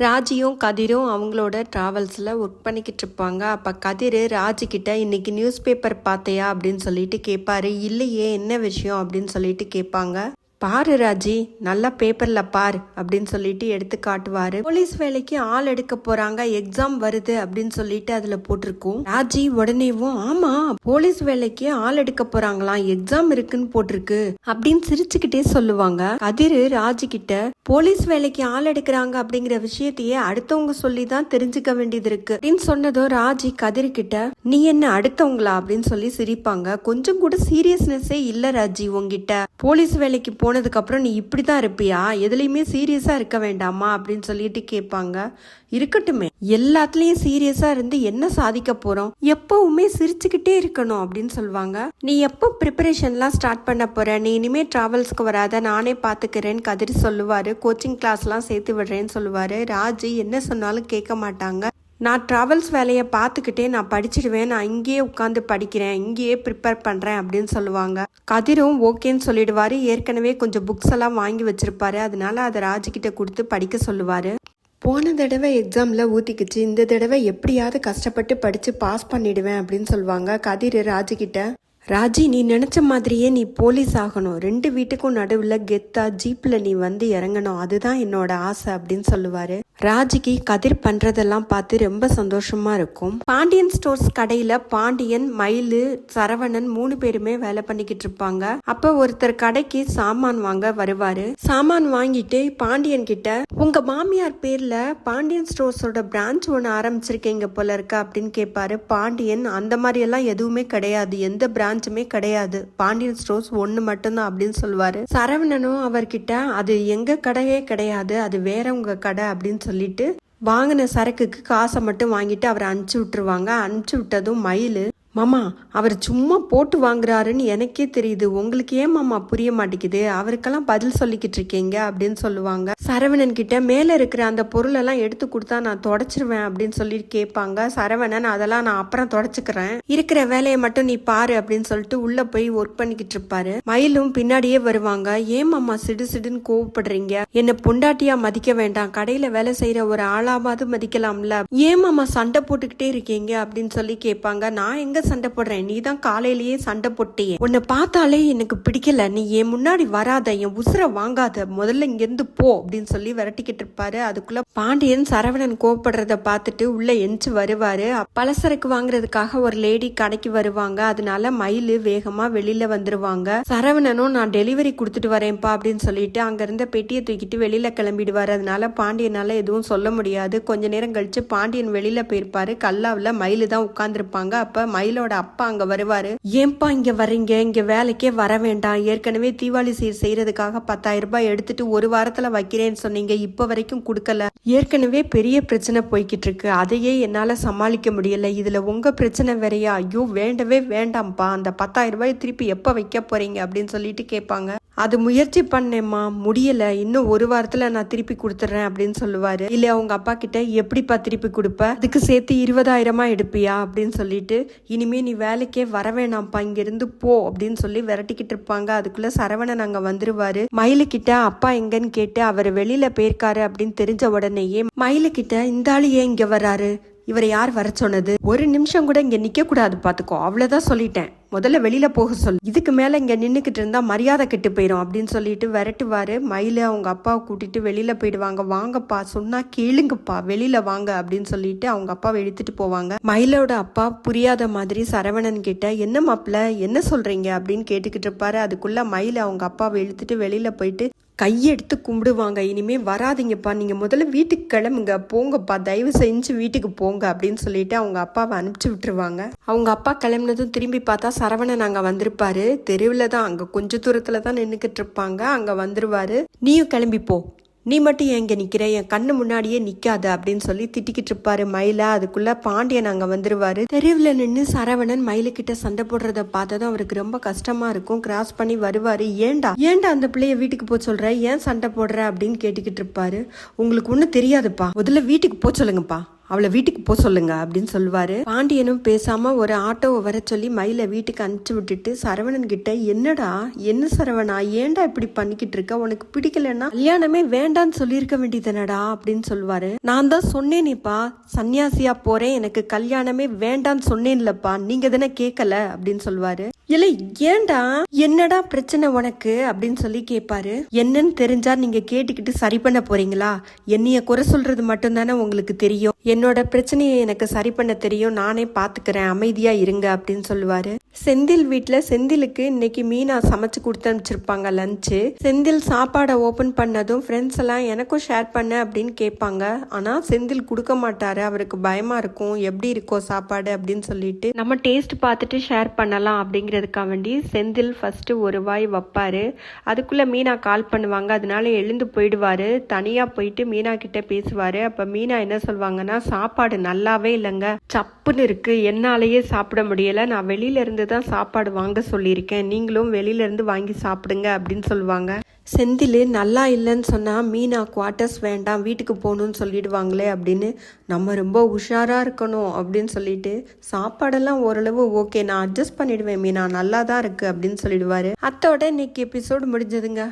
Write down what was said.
ராஜியும் கதிரும் அவங்களோட ட்ராவல்ஸில் ஒர்க் பண்ணிக்கிட்டு இருப்பாங்க. அப்போ கதிர் ராஜிக்கிட்ட இன்னைக்கு நியூஸ் பேப்பர் பார்த்தையா? அப்படின்னு சொல்லிட்டு கேட்பாரு இல்லையே என்ன விஷயம்? அப்படின்னு சொல்லிட்டு கேட்பாங்க பாரு ராஜி நல்லா பேப்பர்ல பார் அப்படின்னு சொல்லிட்டு எடுத்து காட்டுவாரு. போலீஸ் வேலைக்கு ஆள் எடுக்க போறாங்க எக்ஸாம் வருது அப்படின்னு சொல்லிட்டு அதுல போட்டிருக்கும். ராஜி உடனேவும் ஆமா போலீஸ் வேலைக்கு ஆள் எடுக்க போறாங்களாம் எக்ஸாம் இருக்குன்னு போட்டிருக்கு அப்படின்னு சிரிச்சுக்கிட்டே சொல்லுவாங்க. கதிர் ராஜி கிட்ட போலீஸ் வேலைக்கு ஆள் எடுக்கிறாங்க அப்படிங்கிற விஷயத்தையே அடுத்தவங்க சொல்லி தான் தெரிஞ்சுக்க வேண்டியது இருக்கு அப்படின்னு சொன்னதும் ராஜி கதிர் கிட்ட நீ என்ன அடுத்தவங்களா? அப்படின்னு சொல்லி சிரிப்பாங்க. கொஞ்சம் கூட சீரியஸ்னஸே இல்ல ராஜி உங்ககிட்ட போலீஸ் வேலைக்கு போனதுக்கப்புறம் நீ இப்படி தான் இருப்பியா? எதுலையுமே சீரியஸாக இருக்க வேண்டாமா? அப்படின்னு சொல்லிட்டு கேட்பாங்க. இருக்கட்டுமே. எல்லாத்துலேயும் சீரியஸாக இருந்து என்ன சாதிக்க போகிறோம் எப்பவுமே சிரிச்சுக்கிட்டே இருக்கணும் அப்படின்னு சொல்லுவாங்க நீ எப்போ ப்ரிப்பரேஷன்லாம் ஸ்டார்ட் பண்ண போற? நீ இனிமே ட்ராவல்ஸ்க்கு வராத. நானே பார்த்துக்கிறேன்னு கதிர் சொல்லுவார். கோச்சிங் கிளாஸ்லாம் சேர்த்து விடுறேன்னு சொல்லுவார். ராஜி என்ன சொன்னாலும் கேட்க மாட்டாங்க. நான் ட்ராவல்ஸ் வேலையை பார்த்துக்கிட்டே நான் படிச்சிடுவேன். நான் இங்கேயே உட்காந்து படிக்கிறேன். இங்கேயே ப்ரிப்பேர் பண்ணுறேன் அப்படின்னு சொல்லுவாங்க. கதிரும் ஓகேன்னு சொல்லிடுவார். ஏற்கனவே கொஞ்சம் புக்ஸ் எல்லாம் வாங்கி வச்சுருப்பாரு. அதனால அதை ராஜுக்கிட்ட கொடுத்து படிக்க சொல்லுவார். போன தடவை எக்ஸாமில் ஊற்றிக்கிச்சு இந்த தடவை எப்படியாவது கஷ்டப்பட்டு படித்து பாஸ் பண்ணிடுவேன் அப்படின்னு சொல்லுவாங்க கதிர் ராஜுக்கிட்ட ராஜி நீ நினச்ச மாதிரியே நீ போலீஸ் ஆகணும். ரெண்டு வீட்டுக்கும் நடுவில் கெத்தா ஜீப்பில் நீ வந்து இறங்கணும். அதுதான் என்னோட ஆசை அப்படின்னு சொல்லுவார். ராஜிக்கு கதிர் பண்ணுறதெல்லாம் பார்த்து ரொம்ப சந்தோஷமாக இருக்கும். பாண்டியன் ஸ்டோர்ஸ் கடையில் பாண்டியன் மயிலு சரவணன் மூணு பேருமே வேலை பண்ணிக்கிட்டு இருப்பாங்க. அப்போ ஒருத்தர் கடைக்கு சாமான் வாங்க வருவார். சாமான் வாங்கிட்டு பாண்டியன் கிட்ட உங்கள் மாமியார் பேரில் பாண்டியன் ஸ்டோர்ஸோட பிரான்ச் ஒன்று ஆரம்பிச்சிருக்கீங்க போல இருக்கா அப்படின்னு கேட்பாரு பாண்டியன் அந்த மாதிரியெல்லாம் எதுவுமே கிடையாது. எந்த பிரான்ச்சுமே கிடையாது. பாண்டியன் ஸ்டோர்ஸ் ஒன்று மட்டும்தான் அப்படின்னு சொல்லுவாரு. சரவணனும் அவர்கிட்ட அது எங்க கடையே கிடையாது அது வேறவங்க கடை அப்படின்னு சொல்லிட்டு வாங்கின சரக்குக்கு காசை மட்டும் வாங்கிட்டு அவரை அனுப்பிச்சி விட்டுருவாங்க. அனுப்பிச்சி விட்டதும் மயில் மாமா அவர் சும்மா போட்டு வாங்குறாருன்னு எனக்கே தெரியுது. உங்களுக்கு ஏன் மாமா புரிய மாட்டேங்குது? அவருக்கெல்லாம் பதில் சொல்லிக்கிட்டு இருக்கீங்க அப்படின்னு சொல்லுவாங்க. சரவணன் கிட்ட மேல இருக்கிற அந்த பொருளெல்லாம் எடுத்து கொடுத்தா நான் தொடச்சிருவேன் அப்படின்னு சொல்லி கேட்பாங்க. சரவணன் அதெல்லாம் நான் அப்புறம் தொடச்சுக்கிறேன். இருக்கிற வேலையை மட்டும் நீ பாரு அப்படின்னு சொல்லிட்டு உள்ள போய் ஒர்க் பண்ணிக்கிட்டு இருப்பாரு. மயிலும் பின்னாடியே வருவாங்க. ஏன் மாமா சிடு சிடுன்னு கோவப்படுறீங்க? என்ன பொண்டாட்டியா மதிக்க வேண்டாம். கடையில வேலை செய்யற ஒரு ஆளாவது மதிக்கலாம்ல. ஏன் மாமா சண்டை போட்டுக்கிட்டே இருக்கீங்க? அப்படின்னு சொல்லி கேட்பாங்க. நான் எங்க சண்டை போடுறேன். நீ தான் காலையிலேயே சண்டை போட்டியே. உன்னை பார்த்தாலே எனக்கு பிடிக்கல. நீ என் முன்னாடி வராத என் உசுர வாங்காத. முதல்ல இங்கிருந்து போ அப்படின்னு சொல்லி விரட்டிக்கிட்டு இருப்பாரு. அதுக்குள்ள பாண்டியன் சரவணன் கோவப்படுறத பார்த்துட்டு உள்ள எஞ்சி வருவாரு. பலசரக்கு வாங்குறதுக்காக ஒரு லேடி கடைக்கு வருவாங்க. அதனால மயிலு வேகமா வெளியில வந்துருவாங்க. சரவணனும் நான் டெலிவரி கொடுத்துட்டு வரேன்ப்பா அப்படின்னு சொல்லிட்டு அங்க இருந்த பெட்டியை தூக்கிட்டு வெளியில கிளம்பிடுவாரு. அதனால பாண்டியனால எதுவும் சொல்ல முடியாது. கொஞ்ச நேரம் கழிச்சு பாண்டியன் வெளியில போயிருப்பாரு. கல்லாவில் மயிலு தான் உட்கார்ந்துருப்பாங்க. அப்ப மயில் மயிலோட அப்பா அங்க வருவாரு. ஏன்பா இங்க வர்றீங்க? இங்க வேலைக்கே வர வேண்டாம். ஏற்கனவே தீபாவளி சீர் செய்யறதுக்காக பத்தாயிரம் ரூபாய் எடுத்துட்டு ஒரு வாரத்துல வைக்கிறேன்னு சொன்னீங்க. இப்ப வரைக்கும் கொடுக்கல. ஏற்கனவே பெரிய பிரச்சனை போய்கிட்டு இருக்கு. அதையே என்னால சமாளிக்க முடியல. இதுல உங்க பிரச்சனை வேறையா? ஐயோ வேண்டவே வேண்டாம்ப்பா. அந்த பத்தாயிரம் ரூபாய் திருப்பி எப்ப வைக்க போறீங்க? அப்படின்னு சொல்லிட்டு கேட்பாங்க. அது முயற்சி பண்ணேம்மா முடியல. இன்னும் ஒரு வாரத்துல நான் திருப்பி கொடுத்துட்றேன் அப்படின்னு சொல்லுவாரு. இல்ல அவங்க அப்பா கிட்ட எப்படிப்பா திருப்பி கொடுப்ப? அதுக்கு சேர்த்து இருபதாயிரமா எடுப்பியா? அப்படின்னு சொல்லிட்டு இனிமே நீ வேலைக்கே வர வேணாம்ப்பா இங்க இருந்து போ அப்படின்னு சொல்லி விரட்டிக்கிட்டு இருப்பாங்க. அதுக்குள்ள சரவணன் அங்க வந்துருவாரு. மயிலு கிட்ட அப்பா எங்கன்னு கேட்டு அவர் வெளியில போயிருக்காரு அப்படின்னு தெரிஞ்ச உடனேயே மயிலு கிட்ட இந்த ஆளு ஏன் இங்க வராரு இவரை யார் வர சொன்னது? ஒரு நிமிஷம் கூட இங்க நிக்க கூடாது பாத்துக்கோ. அவ்வளவுதான் சொல்லிட்டேன். முதல்ல வெளியில போக சொல். இதுக்கு மேல இங்க நின்னுக்கிட்டு இருந்தா மரியாதை கெட்டு போயிடும் அப்படின்னு சொல்லிட்டு விரட்டுவாரு. மயில அவங்க அப்பாவை கூட்டிட்டு வெளியில போயிடுவாங்க. வாங்கப்பா சொன்னா கேளுங்கப்பா வெளியில வாங்க அப்படின்னு சொல்லிட்டு அவங்க அப்பாவை எடுத்துட்டு போவாங்க. மயிலோட அப்பா புரியாத மாதிரி சரவணன் கிட்ட என்ன மாப்பிள்ள என்ன சொல்றீங்க? அப்படின்னு கேட்டுக்கிட்டு இருப்பாரு. அதுக்குள்ள மயில அவங்க அப்பாவை இழுத்துட்டு வெளியில போயிட்டு கையெடுத்து கும்பிடுவாங்க. இனிமே வராதீங்கப்பா. நீங்க முதல்ல வீட்டுக்கு கிளம்புங்க. போங்கப்பா. தயவு செஞ்சு வீட்டுக்கு போங்க அப்படின்னு சொல்லிட்டு அவங்க அப்பாவை அனுப்பிச்சு விட்டுருவாங்க. அவங்க அப்பா கிளம்புனதும் திரும்பி பார்த்தா சரவணன் அங்க வந்திருப்பாரு. தெருவில் தான் அங்க கொஞ்ச தூரத்துல தான் நின்றுக்கிட்டு இருப்பாங்க. அங்க வந்துருவாரு. நீயும் கிளம்பி போ. நீ மட்டும் ஏன் இங்க நிக்கிற? என் கண்ணு முன்னாடியே நிக்காத அப்படின்னு சொல்லி திட்டிக்கிட்டு இருப்பாரு மயிலா. அதுக்குள்ள பாண்டியன் அங்க வந்துருவாரு. தெருவில் நின்று சரவணன் மயிலுக்கிட்ட சண்டை போடுறத பார்த்ததும் அவருக்கு ரொம்ப கஷ்டமா இருக்கும். கிராஸ் பண்ணி வருவாரு. ஏண்டா ஏண்டா அந்த பிள்ளைய வீட்டுக்கு போக சொல்ற? ஏன் சண்டை போடுற அப்படின்னு கேட்டுக்கிட்டு இருப்பாரு. உங்களுக்கு ஒன்றும் தெரியாதுப்பா. முதல்ல வீட்டுக்கு போக சொல்லுங்கப்பா. அவளை வீட்டுக்கு போக சொல்லுங்க அப்படின்னு சொல்லுவாரு. பாண்டியனும் பேசாம ஒரு ஆட்டோவை வர சொல்லி மயிலை வீட்டுக்கு அனுப்பிச்சு விட்டுட்டு சரவணன் கிட்ட என்னடா என்ன சரவணா ஏன்டா இப்படி பண்ணிக்கிட்டு இருக்க? உனக்கு பிடிக்கலன்னா கல்யாணமே வேண்டான்னு சொல்லியிருக்க வேண்டியதுனடா? அப்படின்னு சொல்லுவாரு. நான் தான் சொன்னேனேப்பா சன்னியாசியா போறேன் எனக்கு கல்யாணமே வேண்டான்னு சொன்னேன்லப்பா நீங்க தானே கேட்கல அப்படின்னு சொல்லுவாரு. இல்லை ஏன்டா? என்னடா பிரச்சனை உனக்கு? அப்படின்னு சொல்லி கேட்பாரு என்னன்னு தெரிஞ்சா நீங்க கேட்டுக்கிட்டு சரி பண்ண போறீங்களா? என்னைய குறை சொல்றது மட்டும்தானே உங்களுக்கு தெரியும். என்னோட பிரச்சனையை எனக்கு சரி பண்ண தெரியும். நானே பாத்துக்கிறேன். அமைதியா இருங்க அப்படின்னு சொல்லுவாரு. செந்தில் வீட்டில் செந்திலுக்கு இன்னைக்கு மீனா சமைச்சு கொடுத்து அனுப்பிச்சிருப்பாங்க லஞ்சு செந்தில் சாப்பாடை ஓபன் பண்ணதும் ஃப்ரெண்ட்ஸ் எல்லாம் எனக்கும் ஷேர் பண்ண அப்படின்னு கேட்பாங்க. ஆனா செந்தில் கொடுக்க மாட்டாரு. அவருக்கு பயமா இருக்கும். எப்படி இருக்கோ சாப்பாடு அப்படின்னு சொல்லிட்டு நம்ம டேஸ்ட் பார்த்துட்டு ஷேர் பண்ணலாம் அப்படிங்கிற அப்படிங்கிறதுக்காக வேண்டி செந்தில் ஃபஸ்ட்டு ஒரு வாய் வைப்பார். அதுக்குள்ளே மீனா கால் பண்ணுவாங்க. அதனால எழுந்து போயிடுவாரு. தனியாக போயிட்டு மீனா கிட்டே பேசுவார். அப்போ மீனா என்ன சொல்லுவாங்கன்னா சாப்பாடு நல்லாவே இல்லைங்க. சப்புன்னு இருக்குது என்னாலேயே சாப்பிட முடியலை. நான் வெளியில இருந்து தான் சாப்பாடு வாங்க சொல்லியிருக்கேன். நீங்களும் வெளியிலேருந்து வாங்கி சாப்பிடுங்க. அப்படின்னு சொல்லுவாங்க. செந்தில் நல்லா இல்லைன்னு சொன்னால் மீனா குவார்ட்டர்ஸ் வேண்டாம் வீட்டுக்கு போகணும்னு சொல்லிடுவாங்களே அப்படின்னு நம்ம ரொம்ப உஷாராக இருக்கணும் அப்படின்னு சொல்லிட்டு சாப்பாடெல்லாம் ஓரளவு ஓகே நான் அட்ஜஸ்ட் பண்ணிடுவேன் மீனா நல்லா தான் இருக்குது அப்படின்னு சொல்லிடுவார். அத்தோட இன்னைக்கு எபிசோடு முடிஞ்சதுங்க.